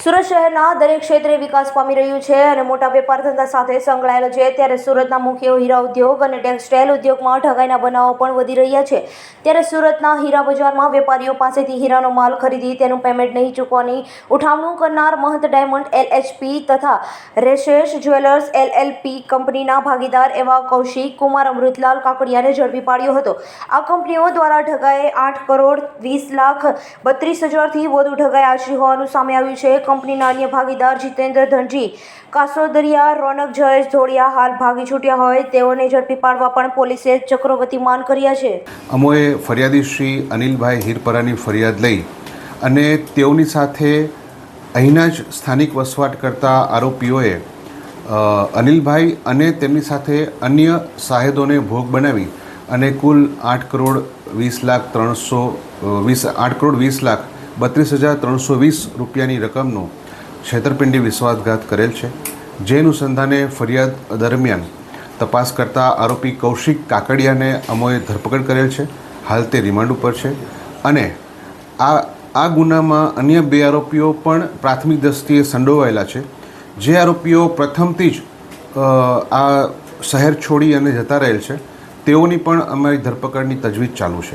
સુરત શહેરના દરેક ક્ષેત્રે વિકાસ પામી રહ્યું છે અને મોટા વેપાર ધંધા સાથે સંકળાયેલો છે. ત્યારે સુરતના મુખ્ય હીરા ઉદ્યોગ અને ટેક્સટાઇલ ઉદ્યોગમાં ઠગાઈના બનાવો પણ વધી રહ્યા છે. ત્યારે સુરતના હીરા બજારમાં વેપારીઓ પાસેથી હીરાનો માલ ખરીદી, તેનું પેમેન્ટ નહીં ચૂકવાની ઉઠાવણું કરનાર મહંત ડાયમંડ એલએચપી તથા રેશેષ જ્વેલર્સ એલએલપી કંપનીના ભાગીદાર એવા કૌશિક કુમાર અમૃતલાલ કાકડિયાને ઝડપી પાડ્યો હતો. આ કંપનીઓ દ્વારા ઠગાએ આઠ કરોડ વીસ લાખ બત્રીસ હજારથી વધુ ઠગાઈ આચરી હોવાનું સામે આવ્યું છે. કંપનીના અન્ય ભાગીદાર જીતેન્દ્ર ધનજી, કાસોદરિયા, રોનક, જયેશ ધોળિયા હાલ ભાગી છૂટ્યા હોય તેઓને ઝડપી પાડવા પણ પોલીસે ચક્રવર્તીમાન કર્યા છે. અમોએ ફરિયાદી શ્રી અનિલભાઈ હીરપરાની ફરિયાદ લઈ અને તેઓની સાથે અહીંના જ સ્થાનિક વસવાટ કરતા આરોપીઓએ અનિલભાઈ અને તેમની સાથે અન્ય સાહેદોને ભોગ બનાવી અને કુલ આઠ કરોડ વીસ લાખ ત્રણસો વીસ, આઠ કરોડ વીસ લાખ બત્રીસ હજાર ત્રણસો વીસ રૂપિયાની રકમનો છેતરપિંડી વિશ્વાસઘાત કરેલ છે. જે અનુસંધાને ફરિયાદ દરમિયાન તપાસ કરતા આરોપી કૌશિક કાકડિયાને અમોએ ધરપકડ કરેલ છે. હાલ તે રિમાન્ડ ઉપર છે અને આ આ ગુનામાં અન્ય બે આરોપીઓ પણ પ્રાથમિક દ્રષ્ટિએ સંડોવાયેલા છે. જે આરોપીઓ પ્રથમથી જ આ શહેર છોડી અને જતા રહેલ છે. તેઓની પણ અમારી ધરપકડની તજવીજ ચાલુ છે.